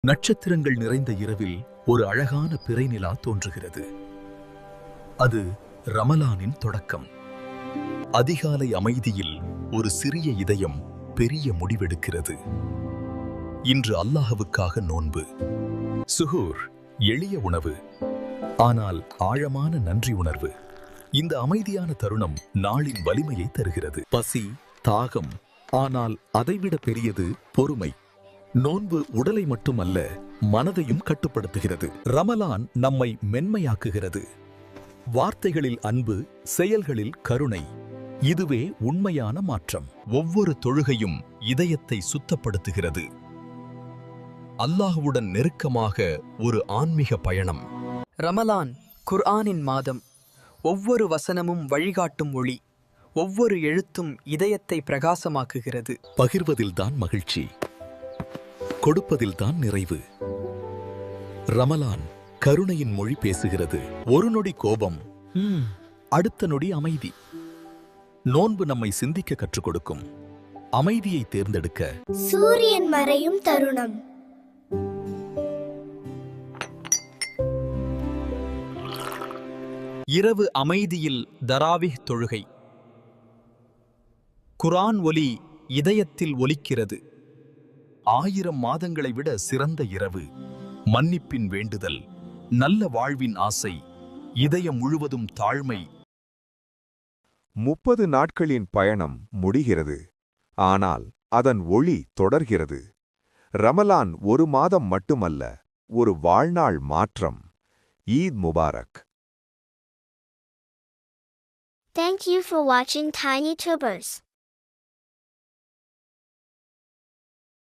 நட்சத்திரங்கள் நிறைந்த இரவில் ஒரு அழகான பிறை நிலா தோன்றுகிறது. அது ரமலானின் தொடக்கம். அதிகாலை அமைதியில் ஒரு சிறிய இதயம் பெரிய முடிவெடுக்கிறது. இன்று அல்லாஹவுக்காக நோன்பு. சுகூர் எளிய உணவு. ஆனால் ஆழமான நன்றி உணர்வு. இந்த அமைதியான தருணம் நாளின் வலிமையை தருகிறது. பசி தாகம் ஆனால் அதைவிட பெரியது பொறுமை. நோன்பு உடலை மட்டுமல்ல மனதையும் கட்டுப்படுத்துகிறது. ரமலான் நம்மை மென்மையாக்குகிறது. வார்த்தைகளில் அன்பு செயல்களில் கருணை இதுவே உண்மையான மாற்றம். ஒவ்வொரு தொழுகையும் இதயத்தை சுத்தப்படுத்துகிறது. அல்லாஹ்வுடன் நெருக்கமாக ஒரு ஆன்மீக பயணம். ரமலான் குர்ஆனின் மாதம். ஒவ்வொரு வசனமும் வழிகாட்டும் ஒளி. ஒவ்வொரு எழுத்தும் இதயத்தை பிரகாசமாக்குகிறது. பகிர்வதில்தான் மகிழ்ச்சி. கொடுப்பதில்தான் நிறைவு. ரமலான் கருணையின் மொழி பேசுகிறது. ஒரு நொடி கோபம். "ஹம், அடுத்த நொடி அமைதி. நோன்பு நம்மை சிந்திக்க கற்றுக் கொடுக்கும். அமைதியை தேர்ந்தெடுக்க. சூரியன் மறையும் தருணம். இரவு அமைதியில் தராவிஹ் தொழுகை. குர்ஆன் ஒலி இதயத்தில் ஒலிக்கிறது. ஆயிரம் மாதங்களை விட சிறந்த இரவு. மன்னிப்பின் வேண்டுதல். நல்ல வாழ்வின் ஆசை. இதயம் முழுவதும் தாழ்மை. முப்பது நாட்களின் பயணம் முடிகிறது. ஆனால் அதன் ஒளி தொடர்கிறது. ரமலான் ஒரு மாதம் மட்டுமல்ல ஒரு வாழ்நாள் மாற்றம். ஈத் முபாரக். Thank you for watching Tiny Tubers.